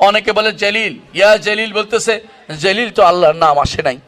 অনেকে বলে জলিল। ইয়া জলিল বলতেছে, জলিল তো আল্লাহর নাম আসে নাই।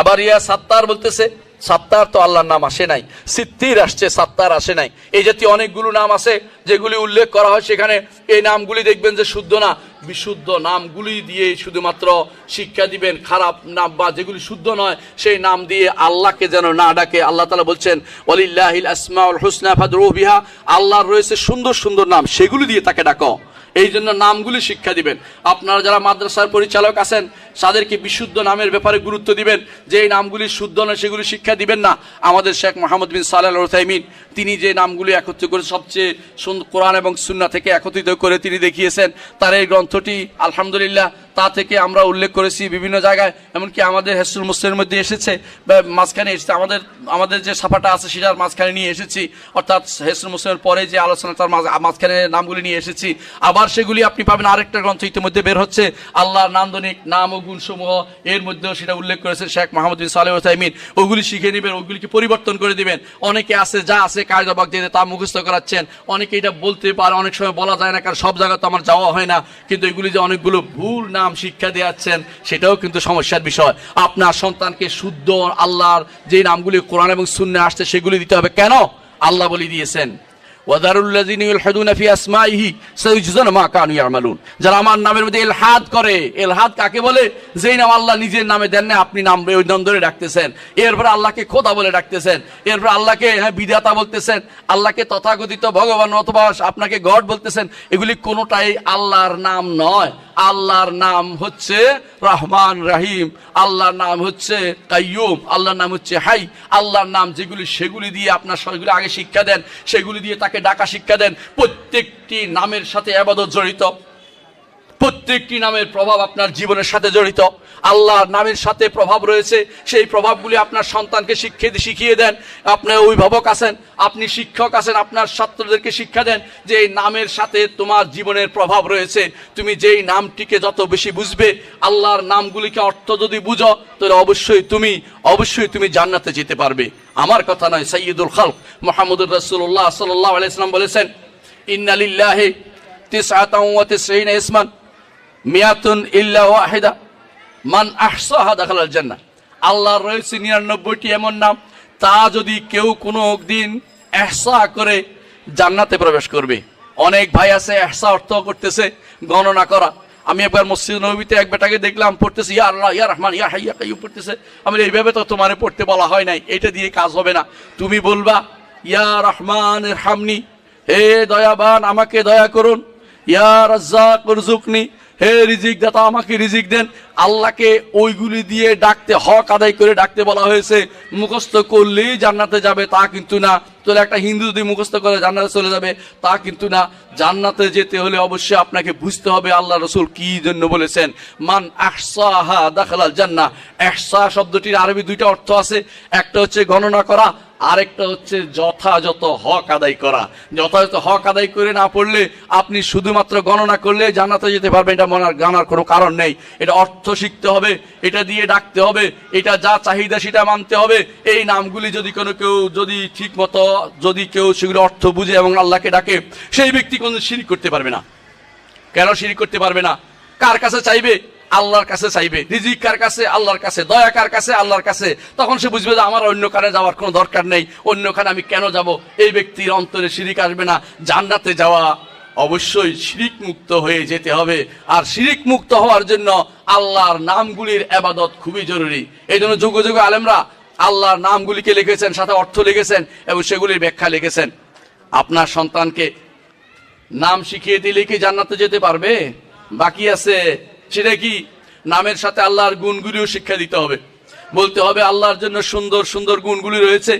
আবার ইয়া সাত্তার বলতেছে, সাত্তার তো আল্লাহর নাম আসে নাই। সিত্তির আসছে, সাত্তার আসে নাই। এই জাতীয় অনেকগুলো নাম আছে, যেগুলি উল্লেখ করা হয় সেখানে এই নামগুলি দেখবেন যে শুদ্ধ না। বিশুদ্ধ নামগুলি দিয়ে শুধুমাত্র শিক্ষা দিবেন, খারাপ নাম বা যেগুলি শুদ্ধ নয়, সেই নাম দিয়ে আল্লাহকে যেন না ডাকে। আল্লাহ তালা বলছেন ওলিল্লাহিল আসমাউল হুসনা বিহা। আল্লাহর রয়েছে সুন্দর সুন্দর নাম, সেগুলি দিয়ে তাকে ডাকো। এই জন্য নামগুলি শিক্ষা দিবেন। আপনারা যারা মাদ্রাসার পরিচালক আছেন, তাদেরকে বিশুদ্ধ নামের ব্যাপারে গুরুত্ব দিবেন। যে এই নামগুলি শুদ্ধ নয়, সেগুলি শিক্ষা দিবেন না। আমাদের শেখ মোহাম্মদ বিন সাল্লাহ রসাইমিন তিনি যে নামগুলি একত্রিত করে সবচেয়ে সুন্দর কোরআন এবং সুন্না থেকে একত্রিত করে তিনি দেখিয়েছেন, তার এই গ্রন্থটি আলহামদুলিল্লাহ তা থেকে আমরা উল্লেখ করেছি বিভিন্ন জায়গায়, এমনকি আমাদের হেসুল মুসলিমের মধ্যে এসেছে মাঝখানে এসেছে, আমাদের আমাদের যে ছাপাটা আছে সেটার মাঝখানে নিয়ে এসেছি, অর্থাৎ হেসুল মুসলিমের পরে যে আলোচনা, তার মাঝ- মাঝখানে নামগুলি নিয়ে এসেছি। আবার সেগুলি আপনি পাবেন আরেকটা গ্রন্থ ইতিমধ্যে বের হচ্ছে, আল্লাহর নান্দনিক নাম ও গুণসমূহ, এর মধ্যেও সেটা উল্লেখ করেছেন শেখ মাহমুদ বিন সালেহ তাইমিন ওগুলি শিখে নেবেন, ওগুলিকে পরিবর্তন করে দিবেন। অনেকে আছে, যা আছে কায়দাবাগ দিয়ে তা মুখস্থ করাচ্ছেন। অনেকে এটা বলতে পারে, অনেক সময় বলা যায় না, কারণ সব জায়গা তো আমার যাওয়া হয় না, কিন্তু এগুলি যে অনেকগুলো ভুল নাম শিক্ষা দেওয়াচ্ছেন সেটাও কিন্তু সমস্যার বিষয়। আপনার সন্তানকে শুদ্ধ আল্লাহর যে নামগুলি কোরআন এবং শূন্য আসছে, সেগুলি দিতে হবে। কেন? আল্লাহ বলি দিয়েছেন। আপনাকে গড বলতেছেন। এগুলি কোনোটাই আল্লাহর নাম নয়। আল্লাহর নাম হচ্ছে রহমান রাহিম। আল্লাহর নাম হচ্ছে কাইয়ুম। আল্লাহর নাম হচ্ছে হাই। আল্লাহর নাম যেগুলি, সেগুলি দিয়ে আপনার সেগুলি আগে শিক্ষা দেন। সেগুলি দিয়ে ডাকা শিক্ষা দেন। প্রত্যেকটি নামের সাথে আবাদত জড়িত। প্রত্যেকটি নামের প্রভাব আপনার জীবনের সাথে জড়িত। আল্লাহর নামের সাথে প্রভাব রয়েছে। সেই প্রভাবগুলি আপনার সন্তানকে শিখিয়ে শিখিয়ে দেন। আপনার অভিভাবক আছেন, আপনি শিক্ষক আছেন, আপনার ছাত্রদেরকে শিক্ষা দেন যে এই নামের সাথে তোমার জীবনের প্রভাব রয়েছে। তুমি যেই নামটিকে যত বেশি বুঝবে, আল্লাহর নামগুলিকে অর্থ যদি বুঝো, তাহলে অবশ্যই তুমি অবশ্যই তুমি জান্নাতে যেতে পারবে। আমার কথা নয় সৈয়দুল খালক মোহাম্মদুর রসুল্লাহ সাল্লাহ আলাইসলাম বলেছেন ইন্নালিল্লাহে তিসআতাও ওয়া তিসঈনা ইসমান। মিয়াতুন ইল্লা ওয়াহিদা। মান আহসাহা দাখালাল জান্নাহ। আল্লাহর রয়েছে নিরানব্বইটি এমন নাম, তা যদি কেউ কোনো দিন এহসা করে জান্নাতে প্রবেশ করবে। অনেক ভাই আছে, এহসা অর্থ করতেছে, গণনা করা। আমি একবার মসজিদ নবীতে এক বেটাকে দেখলাম, পড়তেছে, ইয়া আল্লাহ, ইয়া রহমান, ইয়া হাইয়া কাইয়ুম পড়তেছে। আমি এইভাবে তো তোমারে পড়তে বলা হয় নাই এটা দিয়ে কাজ হবে না। তুমি বলবা, ইয়া রহমান হামনি হে দয়াবান, আমাকে দয়া করুন। ইয়া রাজ্জাক রুজুকনি হে রিজিক দাতা, আমাকে রিজিক দেন। আল্লাহকে ওইগুলি দিয়ে ডাকতে, হক আদায় করে ডাকতে বলা হয়েছে। মুখস্থ করলেই জান্নাতে যাবে, তা কিন্তু না। তাহলে একটা হিন্দু যদি মুখস্থ করে জান্নাতে চলে যাবে, তা কিন্তু না। জান্নাতে যেতে হলে অবশ্যই আপনাকে বুঝতে হবে আল্লাহ রসুল কি জন্য বলেছেন, মান আহসাহা দাখালাল জান্না এহসা শব্দটির আরবি দুইটা অর্থ আছে। একটা হচ্ছে গণনা করা আরেকটা হচ্ছে যথাযথ হক আদায় করা। যথাযথ হক আদায় করে না পড়লে আপনি শুধুমাত্র গণনা করলে জানাতে যেতে পারবেন, এটা মনে জানার কোনো কারণ নেই। এটা অর্থ শিখতে হবে, এটা দিয়ে ডাকতে হবে, এটা যা চাহিদা সেটা মানতে হবে। এই নামগুলি যদি কোনো কেউ যদি ঠিক মতো যদি কেউ সেগুলো অর্থ বুঝে এবং আল্লাহকে ডাকে, সেই ব্যক্তি কোনো শিরিক করতে পারবে না। কেন শিরিক করতে পারবে না? কার কাছে চাইবে? আল্লাহর কাছে চাইবে। রিজিক কার কাছে? আল্লাহর কাছে। দয়া কার কাছে? আল্লাহর কাছে। তখন সে বুঝবে যে আমার অন্য কানে যাওয়ার কোনো দরকার নেই। অন্য কানে আমি কেন যাব? এই ব্যক্তির অন্তরে শিরিক আসবে না। জান্নাতে যাওয়া অবশ্যই শিরিক মুক্ত হয়ে যেতে হবে। আর শিরিক মুক্ত হওয়ার জন্য আল্লাহর নামগুলির আবাদত খুবই জরুরি। এই জন্য যুগ যুগ আলেমরা আল্লাহর নামগুলিকে লিখেছেন, সাথে অর্থ লিখেছেন এবং সেগুলির ব্যাখ্যা লিখেছেন। আপনার সন্তানকে নাম শিখিয়ে দিলে কি জান্নাতে যেতে পারবে? বাকি আছে সেটা কি? নামের সাথে আল্লাহর গুণগুলিও শিক্ষা দিতে হবে। বলতে হবে আল্লাহর জন্য সুন্দর সুন্দর গুণগুলি রয়েছে।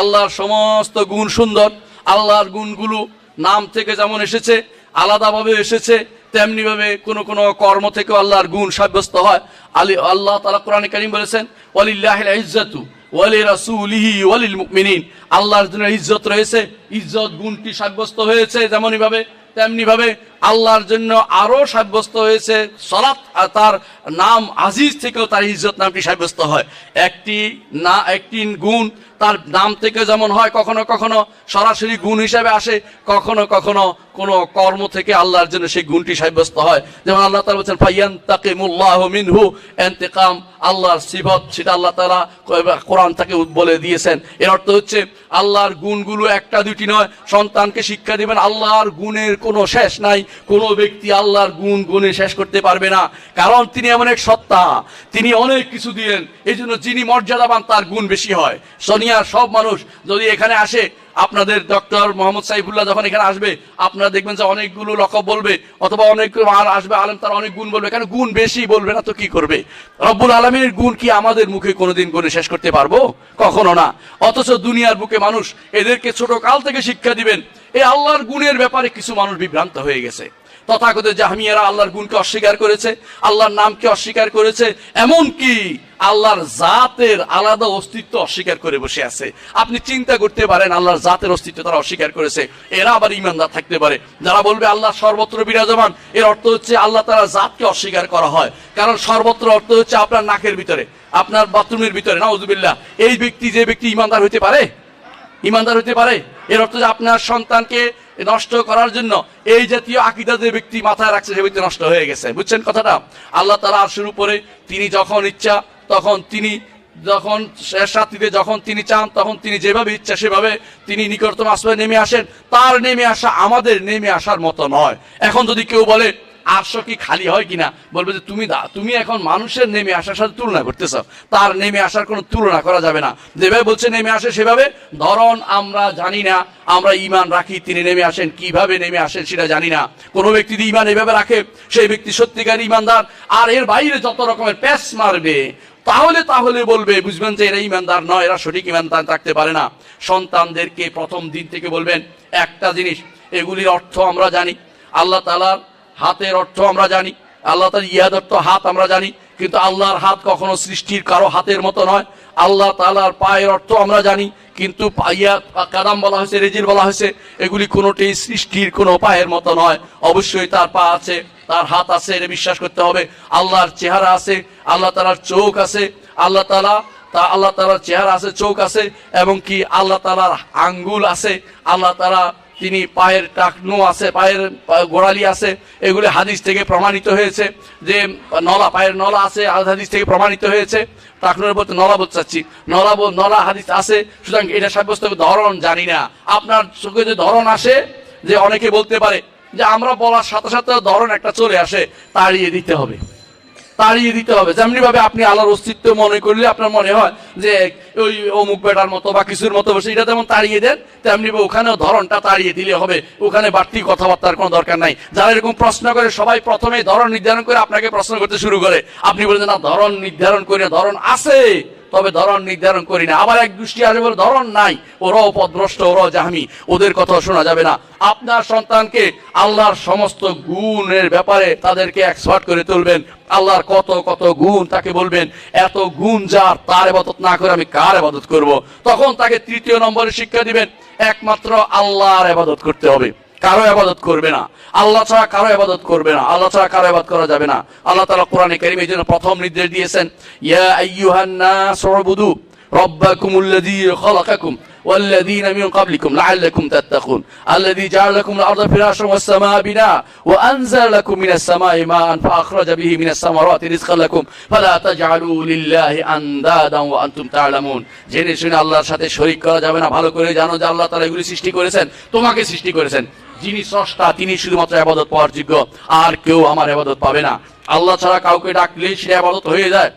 আল্লাহর সমস্ত গুণ সুন্দর। আল্লাহর গুণগুলো নাম থেকে যেমন এসেছে, আলাদাভাবে এসেছে তেমনি ভাবে কোনো কোনো কর্ম থেকে আল্লাহর গুণ সাব্যস্ত হয়। আলী, আল্লাহ তালা কোরআনে কারিম বলেছেন, ওয়ালিল্লাহ ইজ্জাতু ওয়ালি রাসূলিহি ওয়ালিল মুমিনিন আল্লাহর জন্য ইজ্জত রয়েছে। ইজ্জত গুণটি সাব্যস্ত হয়েছে যেমনই ভাবে তেমনি ভাবে আল্লাহর জন্য আরও সাব্যস্ত হয়েছে। সলাৎ তার নাম আজিজ থেকেও তার ইজ্জত নামটি সাব্যস্ত হয়। একটি না, একটি গুণ তার নাম থেকে যেমন হয় কখনো কখনো সরাসরি গুণ হিসাবে আসে, কখনো কখনো কোন কর্ম থেকে আল্লাহর জন্য সেই গুণটি সাব্যস্ত হয়। যেমন আল্লাহ তাআলা বলছেন ফাইয়ান তাকিমুল্লাহ মিনহু ইন্তিকাম আল্লাহর সিফত, সেটা আল্লাহ তাআলা কোরআন তাকে বলে দিয়েছেন। এর অর্থ হচ্ছে আল্লাহর গুণগুলো একটা দুটি নয়, সন্তানকে শিক্ষা দিবেন, আল্লাহর গুণের কোনো শেষ নাই কোনো ব্যক্তি আল্লাহর গুণ গুণে শেষ করতে পারবে না। কারণ তিনি এমন এক সত্তা। তিনি অনেক কিছু দিলেন এই জন্য যিনি মর্যাদাবান, তার গুণ বেশি হয়। সোনিয়ার সব মানুষ যদি এখানে আসে, আপনাদের ডক্টর মোহাম্মদ সাইফুল্লাহ যখন এখানে আসবে, আপনারা দেখবেন যে অনেকগুলো লকব বলবে, অথবা অনেক আর আসবে, আলেম তার অনেক গুণ বলবে। এখানে গুণ বেশি বলবে না তো কি করবে? রব্বুল আলমীর গুণ কি আমাদের মুখে কোনোদিন গুণে শেষ করতে পারব? কখনো না। অথচ দুনিয়ার বুকে মানুষ এদেরকে ছোট কাল থেকে শিক্ষা দিবেন। এই আল্লাহর গুণের ব্যাপারে কিছু মানুষ বিভ্রান্ত হয়ে গেছে। তথাগত জাহামিয়ারা আল্লাহর গুণকে অস্বীকার করেছে, আল্লাহর নামকে অস্বীকার করেছে এমন কি আল্লাহর জাতের আলাদা অস্তিত্ব অস্বীকার করে বসে আছে। আপনি চিন্তা করতে পারেন, আল্লাহর জাতের অস্তিত্ব তারা অস্বীকার করেছে। এরা আবার ইমানদার থাকতে পারে। যারা বলবে আল্লাহ সর্বত্র বিরাজমান, এর অর্থ হচ্ছে আল্লাহ তারা জাতকে অস্বীকার করা হয়। কারণ সর্বত্র অর্থ হচ্ছে আপনার নাকের ভিতরে, আপনার বাথরুমের ভিতরে না নাউজুবিল্লাহ। এই ব্যক্তি যে ব্যক্তি ইমানদার হইতে পারে? ইমানদার হতে পারে। এর অর্থ যে আপনার সন্তানকে নষ্ট করার জন্য এই জাতীয় আকিদা যে ব্যক্তি মাথায় রাখছে, সে ব্যক্তি নষ্ট হয়ে গেছে। বুঝছেন কথাটা? আল্লাহ তালা আরশের উপরে তিনি যখন ইচ্ছা, তখন তিনি যখন রাত্রিতে যখন তিনি চান, তখন তিনি যেভাবে ইচ্ছা সেভাবে তিনি নিকটতম আশ্রয় নেমে আসেন। তার নেমে আসা আমাদের নেমে আসার মতো নয়। এখন যদি কেউ বলে আটশো কি খালি হয় কিনা? বলবে যে তুমি তুমি এখন মানুষের নেমে আসার সাথে তুলনা করতেছ। তার নেমে আসার কোনো তুলনা করা যাবে না। যেভাবে বলছে নেমে আসে সেভাবে। ধরন আমরা জানি না, আমরা ইমান রাখি, তিনি নেমে আসেন, কীভাবে নেমে আসেন সেটা জানি না। কোনো ব্যক্তি যদি ইমান এভাবে রাখে, সেই ব্যক্তি সত্যিকার ইমানদার আর এর বাইরে যত রকমের প্যাস মারবে, তাহলে তাহলে বলবে, বুঝবেন যে এরা ইমানদার নয়, এরা সঠিক ইমানদার থাকতে পারে না। সন্তানদেরকে প্রথম দিন থেকে বলবেন, একটা জিনিস, এগুলির অর্থ আমরা জানি। আল্লাহ তালার হাতের অর্থ আমরা জানি, আল্লাহ তার ইয়াদ অর্থ হাত আমরা জানি, কিন্তু আল্লাহর হাত কখনো সৃষ্টির কারও হাতের মতো নয়। আল্লাহ তালার পায়ের অর্থ আমরা জানি, কিন্তু ইয়া কাদাম বলা হয়েছে রেজির বলা হয়েছে, এগুলি কোনোটি সৃষ্টির কোনো পায়ের মতো নয়। অবশ্যই তার পা আছে, তার হাত আছে, এটা বিশ্বাস করতে হবে। আল্লাহর চেহারা আছে, আল্লাহ তালার চোখ আছে, আল্লাহ তালা তা, আল্লাহ তালার চেহারা আছে, চোখ আছে, এবং কি আল্লাহ তালার আঙ্গুল আছে, আল্লাহ তালা তিনি পায়ের টাকনো আছে, পায়ের গোড়ালি আছে, এগুলি হাদিস থেকে প্রমাণিত হয়েছে যে, নলা, পায়ের নলা আছে হাদিস থেকে প্রমাণিত হয়েছে, টাকনোর বলতে নলা বোধ চাচ্ছি। নলা নলা হাদিস আছে, সুতরাং এটা সাব্যস্ত ধরন জানি না। আপনার চোখে যে ধরন আসে, যে অনেকে বলতে পারে যে, আমরা বলার সাথে সাথে ধরন একটা চলে আসে, তাড়িয়ে দিতে হবে। তাড়িয়ে দিতে হবে। যেমনি ভাবে আপনি আল্লাহর অস্তিত্ব মনে করলে আপনার মনে হয় যে ওই অমুক বেটার মতো বা কিছুর মতো বসে, এটা যেমন তাড়িয়ে দেন তেমনি ভাবে ওখানেও ধরনটা তাড়িয়ে দিলে হবে। ওখানে বাড়তি কথাবার্তার কোনো দরকার নাই। যারা এরকম প্রশ্ন করে, সবাই প্রথমে ধরন নির্ধারণ করে আপনাকে প্রশ্ন করতে শুরু করে। আপনি বলেন না, ধরন নির্ধারণ করে, ধরন আছে। তবে ধরন নির্ধারণ করি না। আবার এক দৃষ্টি আসবে বলে ধরন নাই। ওরাও পদভ্রষ্ট, ওরাও জাহামি। ওদের কথা শোনা যাবে না। আপনার সন্তানকে আল্লাহর সমস্ত গুণের ব্যাপারে তাদেরকে এক্সপার্ট করে তুলবেন। আল্লাহর কত কত গুণ তাকে বলবেন। এত গুণ যার, তার এবাদত না করে আমি কার এবাদত করব। তখন তাকে তৃতীয় নম্বরে শিক্ষা দিবেন। একমাত্র আল্লাহর এবাদত করতে হবে। কারও আবাদত করবে না। আল্লাহ ছাড়া কারও আবাদত করবে না। আল্লাহ ছাড়া কারও আবাদ করা যাবে না। আল্লাহ তালা কোরআনে কারিম এই জন্য প্রথম নির্দেশ দিয়েছেন, ইয়া আইয়ুহান সরবুদু রাব্বাকুমুল্লাযী খালাকাকুম। والذين من قبلكم لعلكم تتقون الذي جعل لكم الأرض فراشا والسماء بناء وأنزل لكم من السماء ماء فأخرج به من الثمرات رزقا لكم فلا تجعلوا لله أندادا وأنتم تعلمون জেনে শুনে আল্লাহর সাথে শরীক করা যাবে না ভালো করে জানো যে আল্লাহ তাআলা এগুলি সৃষ্টি করেছেন তোমাকে সৃষ্টি করেছেন যিনি স্রষ্টা তিনি শুধুমাত্র আবাদত পাওয়ার যোগ্য আর কেউ আমার আবাদত পাবে না আল্লাহ ছাড়া কাউকে ডাকলেই সে আবাদত হয়ে যায়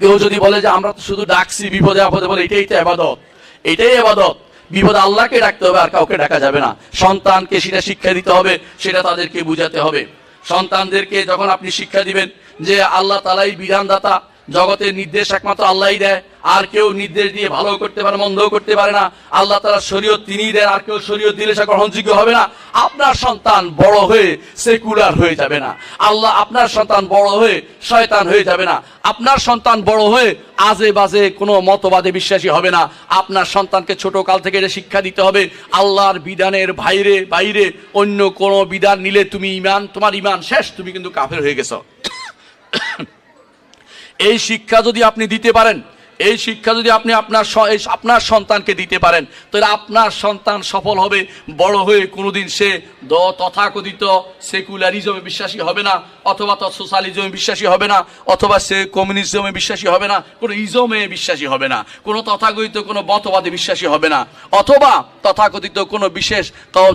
কেউ যদি বলে যে আমরা তো শুধু ডাকছি বিপদে আপদে বলে এটাই তো আবাদত এটাই আবাদত। বিপদ আল্লাহকে ডাকতে হবে আর কাউকে ডাকা যাবে না। সন্তানকে সেটা শিক্ষা দিতে হবে, সেটা তাদেরকে বুঝাতে হবে। সন্তানদেরকে যখন আপনি শিক্ষা দিবেন যে আল্লাহ তালাই বিধানদাতা, জগতের নির্দেশ একমাত্র আল্লাহই দেয় আর কেউ নির্দেশ দিয়ে ভালো করতে পারে মন্দ করতে পারে না। আল্লাহ তারা শরীয়ত তিনি দেন, আর কেউ শরীয়ত দিলে সে গ্রহণযোগ্য হবে না। আপনার সন্তান বড় হয়ে সেকুলার হয়ে যাবে না। আল্লাহ আপনার সন্তান বড় হয়ে শয়তান হয়ে যাবে না। আপনার সন্তান বড় হয়ে আজে বাজে কোনো মতবাদে বিশ্বাসী হবে না। আপনার সন্তানকে ছোট কাল থেকে শিক্ষা দিতে হবে, আল্লাহর বিধানের বাইরে বাইরে অন্য কোনো বিধান নিলে তুমি ইমান, তোমার ইমান শেষ, তুমি কিন্তু কাফের হয়ে গেছো। এই শিক্ষা যদি আপনি দিতে পারেন এই শিক্ষা যদি আপনি আপনার আপনার সন্তানকে দিতে পারেন, তাহলে আপনার সন্তান সফল হবে, বড় হয়ে কোনোদিন সে দ তথাকথিত সেকুলারিজমে বিশ্বাসী হবে না, অথবা সোশ্যালিজমে বিশ্বাসী হবে না, অথবা সে কমিউনিজমে বিশ্বাসী হবে না, কোনো ইজমে বিশ্বাসী হবে না, কোনো তথাকথিত কোনো মতবাদে বিশ্বাসী হবে না, অথবা তথাকথিত কোনো বিশেষ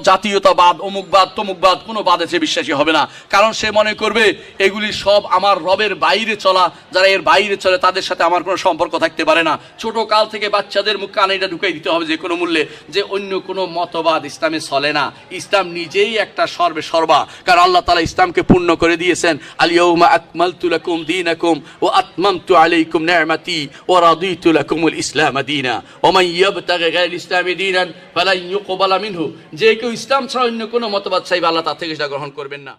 জাতীয়তাবাদ, অমুকবাদ, তমুকবাদ, কোনো বাদে সে বিশ্বাসী হবে না। কারণ সে মনে করবে, এগুলি সব আমার রবের বাইরে চলা, যারা এর বাইরে চলে, তাদের সাথে আমার কোনো সম্পর্ক থাকতে পারে না। ছোট কাল থেকে বাচ্চাদের মুখ কানে এটা ঢুকাই দিতে হবে যে কোনো মূল্যে যে অন্য কোনো মতবাদ ইসলামে চলে না। ইসলাম নিজেই একটা সর্বে সর্বা। কারণ আল্লাহ তালা ইসলামকে পূর্ণ করে দিয়েছেন আলিয়াউমা আকমালতু লাকুম দীনাকুম ওয়া আতমামতু আলাইকুম নি'মাতি ওয়া রাদিতু লাকুমুল ইসলাম দীনা। গায়রাল ইসলামি ইউকবালা মিনহু। যে কেউ ইসলাম ছাড়া অন্য কোনো মতবাদ চাইবে, আল্লাহ তার থেকে সেটা গ্রহণ করবেন না।